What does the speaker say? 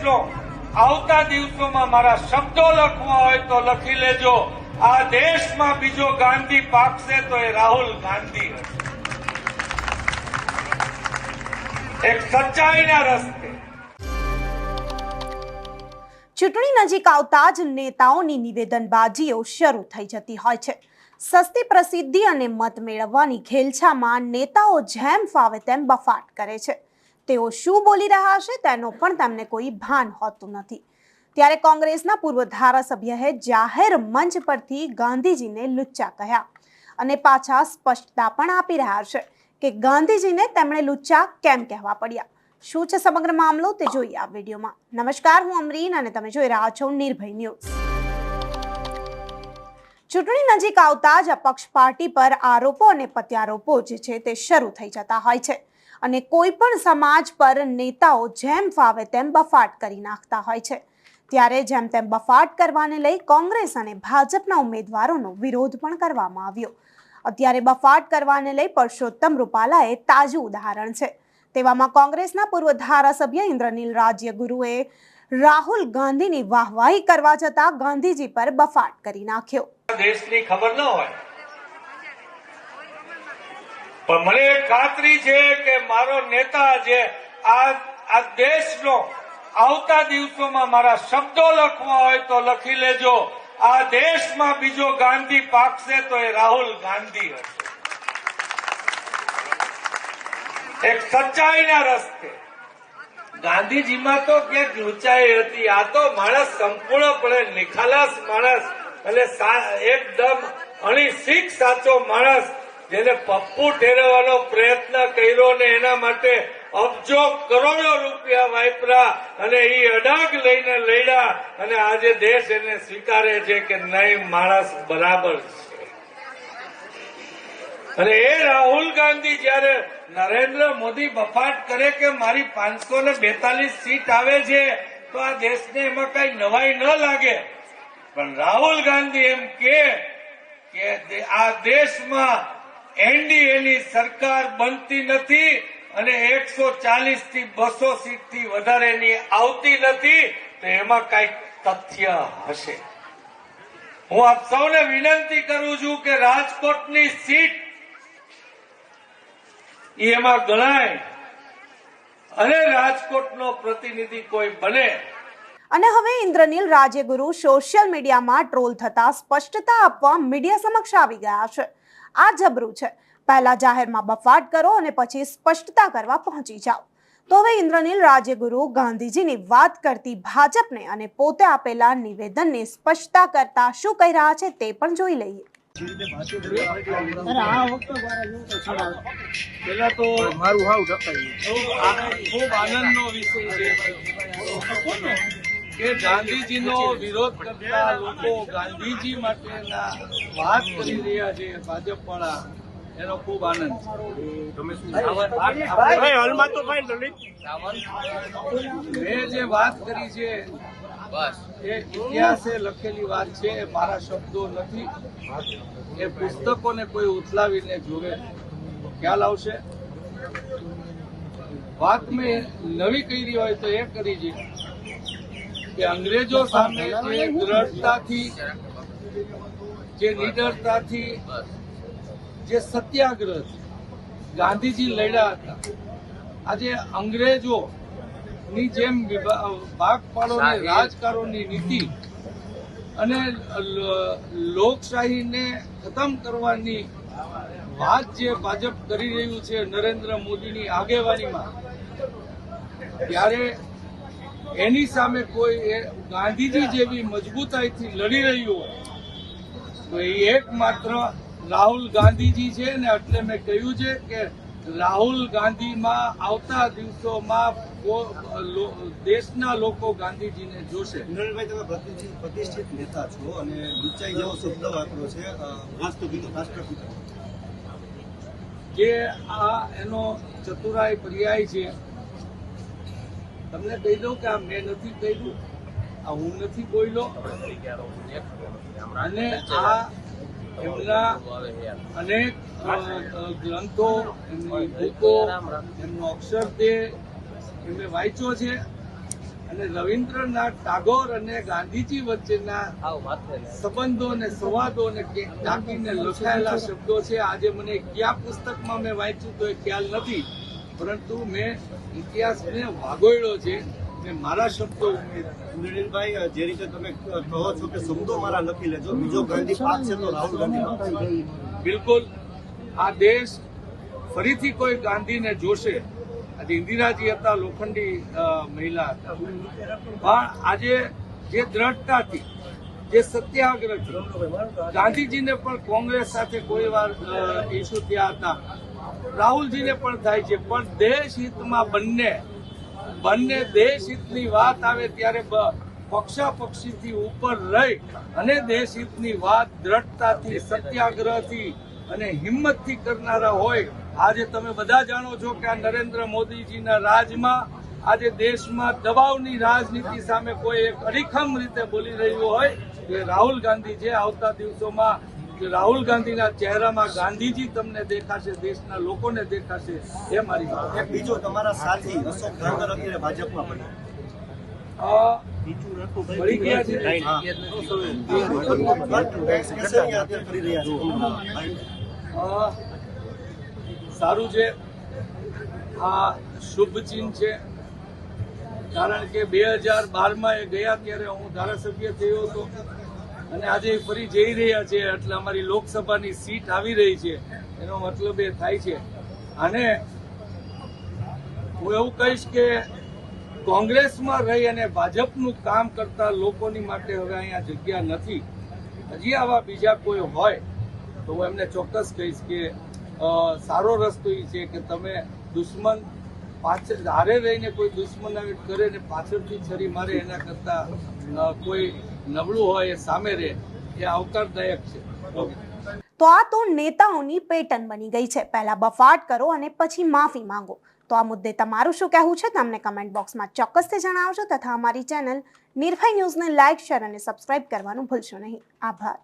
દેશનો આવતા દિવસોમાં મારા શબ્દો લખવા હોય તો લખી લેજો. આ દેશમાં બીજો ગાંધી પાકશે તો એ રાહુલ ગાંધી હશે. એક સચ્ચાઈના રસ્તે. ચૂંટણી નજીક આવતા જ નેતાઓની નિવેદનબાજીઓ શરૂ થઈ જતી હોય છે. સસ્તી પ્રસિદ્ધિ અને મત મેળવવાની ખેલછામાં નેતાઓ જેમ ફાવે તેમ બફાટ કરે છે. તેઓ શું બોલી રહ્યા છે તેનો પણ તેમને કોઈ ભાન હોતું નથી. ત્યારે કોંગ્રેસના પૂર્વ ધારાસભ્યએ જાહેર મંચ પરથી ગાંધીજીને લુચ્ચા કહ્યા અને પાછા સ્પષ્ટતા પણ આપી રહ્યા છે કે ગાંધીજીને તેમણે લુચ્ચા કેમ કહેવા પડ્યા. શું છે સમગ્ર મામલો તે જોઈએ આ વિડીયોમાં. નમસ્કાર, હું અમરીન અને તમે જોઈ રહ્યા છો નિર્ભય ન્યૂઝ. ચૂંટણી નજીક આવતા જ અપક્ષ પાર્ટી પર આરોપો અને પ્રત્યારોપો જે છે તે શરૂ થઈ જતા હોય છે. અને કોઈ પણ સમાજ પર નેતાઓ જેમ ફાવે તેમ બફાટ કરી નાખતા હોય છે. ત્યારે જેમ તેમ બફાટ કરવાને લઈ કોંગ્રેસ અને ભાજપના ઉમેદવારોનો વિરોધ પણ કરવામાં આવ્યો. અત્યારે બફાટ કરવાને લઈ પરસોત્તમ રૂપાલાએ તાજું ઉદાહરણ છે. તેવામાં કોંગ્રેસના પૂર્વ ધારાસભ્ય ઇન્દ્રનીલ રાજ્યગુરુએ રાહુલ ગાંધીની વાહવાહી કરવા જતા ગાંધીજી પર બફાટ કરી નાખ્યો. દેશની ખબર ન હોય પણ મને ખાતરી છે કે મારો નેતા જે આ દેશનો આવતા દિવસોમાં મારા શબ્દો લખવા હોય તો લખી લેજો. આ દેશમાં બીજો ગાંધી પાકશે તો એ રાહુલ ગાંધી હશે. એક સચ્ચાઈના રસ્તે. ગાંધીજીમાં તો ક્યાંક ઊંચાઈ હતી. આ તો માણસ સંપૂર્ણપણે નિખાલસ માણસ. અને એકદમ અણી શીખ સાચો માણસ. જેને પપ્પુ ઠેરવવાનો પ્રયત્ન કર્યો ને એના માટે અબજો કરોડો રૂપિયા વાપરા અને એ અડાગ લઈને લડ્યા અને આજે દેશ એને સ્વીકારે છે કે નહીં, માણસ બરાબર છે. અને એ રાહુલ ગાંધી જયારે નરેન્દ્ર મોદી બફાટ કરે કે મારી પાંચસો ને બેતાલીસ સીટ આવે છે, તો આ દેશને એમાં કઈ નવાઈ ન લાગે. પણ રાહુલ ગાંધી એમ કે કે આ દેશમાં એનડીએની સરકાર બનતી નથી અને એકસો ચાલીસથી બસો સીટથી વધારેની આવતી નથી, તો એમાં કંઈક તથ્ય હશે. હું આપ સૌને વિનંતી કરું છું કે રાજકોટની સીટ એમાં ગણાય અને રાજકોટનો પ્રતિનિધિ કોઈ બને. અને હવે ઇન્દ્રનીલ રાજેગુરુ સોશિયલ મીડિયામાં ટ્રોલ થતા સ્પષ્ટતા આપવા મીડિયા સમક્ષ આવી ગયા છે. આ જબરું છે. પહેલા જાહેરમાં બફાટ કરો અને પછી સ્પષ્ટતા કરવા પહોંચી જાઓ. તો હવે ઇન્દ્રનીલ રાજ્યગુરુ ગાંધીજીની વાત કરતી ભાજપને અને પોતે આપેલા નિવેદનને સ્પષ્ટતા કરતા શું કહી રહ્યા છે તે પણ જોઈ લઈએ. પેલા તો મારું હાવ ખૂબ આનંદનો વિષય છે. કે ગાંધીજીનો વિરોધ કરતા લોકો ગાંધીજી માટેના વાત કરી રહ્યા છે ભાજપ વાળા એનો ખૂબ આનંદ મેં જે વાત કરી છે એ ઇતિહાસે લખેલી વાત છે એ મારા શબ્દો નથી. એ પુસ્તકોને કોઈ ઉથલાવીને જોવે ખ્યાલ આવશે? વાત મેં નવી કરી હોય તો એ કરી છે. કે અંગ્રેજો સામે જે દ્રઢતાથી જે નિડરતાથી જે સત્યાગ્રહ ગાંધીજી લડ્યા હતા. આજે અંગ્રેજો ની જેમ વિભા- ભાગ પાડોની રાજકારોની નીતિ અને લોકશાહી લોકશાહીને ખતમ કરવાની વાત જે ભાજપ કરી રહ્યું છે નરેન્દ્ર મોદીની આગેવાનીમાં ત્યારે એની સામે કોઈ ગાંધીજી જેવી મજબૂતાઈથી લડી રહ્યું હોય તો એ એકમાત્ર રાહુલ ગાંધીજી છે ને એટલે મેં કહ્યું છે કે રાહુલ ગાંધીમાં આવતા દિવસોમાં દેશના લોકો ગાંધીજીને જોશે. નરેન્દ્રભાઈ તમે પ્રતિષ્ઠિત નેતા છો અને ઊંચાઈ જેવો શબ્દ વાપરો છે રાષ્ટ્રપિતા જે આ એનો ચતુરાય પર્યાય છે તમને કહી દઉં કે આ મેં નથી કહ્યું આ હું નથી બોલ્યો. અને આ એમના અનેક ગ્રંથો, એમની બુકો, એમનો અક્ષર તે એમને વાંચ્યો છે. અને રવિન્દ્રનાથ ટાગોર અને ગાંધીજી વચ્ચેના સંબંધો અને સંવાદો અને ટાંકીને લખાયેલા શબ્દો છે. આજે મને કયા પુસ્તકમાં મેં વાંચ્યું તો એ ખ્યાલ નથી. પરંતુ મેં ઇતિહાસને વાગોળ્યો છે મેં મારા શબ્દો સુનિલભાઈ જે રીતે તમે કહો છો કે શબ્દો મારા લખી લેજો. બીજો ગાંધી પાક છે તો રાહુલ ગાંધી બિલકુલ. આ દેશ ફરીથી કોઈ ગાંધીને જોશે. આજે ઇન્દિરાજી હતા લોખંડી મહિલા હતા. પણ આજે જે દ્રઢતાથી જે સત્યાગ્રહથી ગાંધીજીને પણ કોંગ્રેસ સાથે કોઈ વાર ઇસ્યુ થયા હતા. રાહુલજીને પણ થાય છે. પણ દેશ હિતમાં બંને બંને દેશ હિતની વાત આવે ત્યારે પક્ષા પક્ષીથી ઉપર રહી અને દેશ હિતની વાત દ્રઢતાથી, સત્યાગ્રહથી અને હિંમતથી કરનારા હોય. આજે તમે બધા જાણો છો કે આ નરેન્દ્ર મોદીજીના રાજમાં, આજે દેશમાં દબાવની રાજનીતિ સામે કોઈ એક અડીખમ રીતે બોલી રહ્યું હોય એ રાહુલ ગાંધી છે આવતા દિવસોમાં કે રાહુલ ગાંધીના ચહેરામાં ગાંધીજી તમને દેખાશે દેશના લોકોને દેખાશે એ મારી વાત એક બીજો તમારા સાથી અશોક ધાંગર અત્યારે ભાજપમાં પડ્યા સારું છે. આ શુભ ચિહ્ન છે. કારણ કે બે હજાર બારમાં એ ગયા ત્યારે હું ધારાસભ્ય થયો હતો. અને આજે ફરી જઈ રહ્યા છે એટલે અમારી લોકસભાની સીટ આવી રહી છે. એનો મતલબ એ થાય છે. અને હું એવું કહીશ કે કોંગ્રેસમાં રહી અને ભાજપનું કામ કરતા લોકોની માટે હવે અહીંયા જગ્યા નથી. હજી આવા બીજા કોઈ હોય તો હું એમને ચોક્કસ કહીશ કે સારો રસ્તો એ છે કે તમે દુશ્મન પાછળ, હારે રહીને કોઈ દુશ્મનાવી કરે ને પાછળથી છરી મારે એના કરતા કોઈ નબળું હોય સામે રહે, એ આવકારદાયક છે. તો આ તો નેતાઓની પેટર્ન બની ગઈ છે. પહેલા બફાટ કરો અને પછી માફી માંગો. તો આ મુદ્દે તમારું શું કહેવું છે? તમને કમેન્ટ બોક્સમાં ચોક્કસથી જણાવજો તથા અમારી ચેનલ નિર્ભય ન્યૂઝને લાઇક, શેર અને સબસ્ક્રાઇબ કરવાનું ભૂલશો નહીં. આભાર.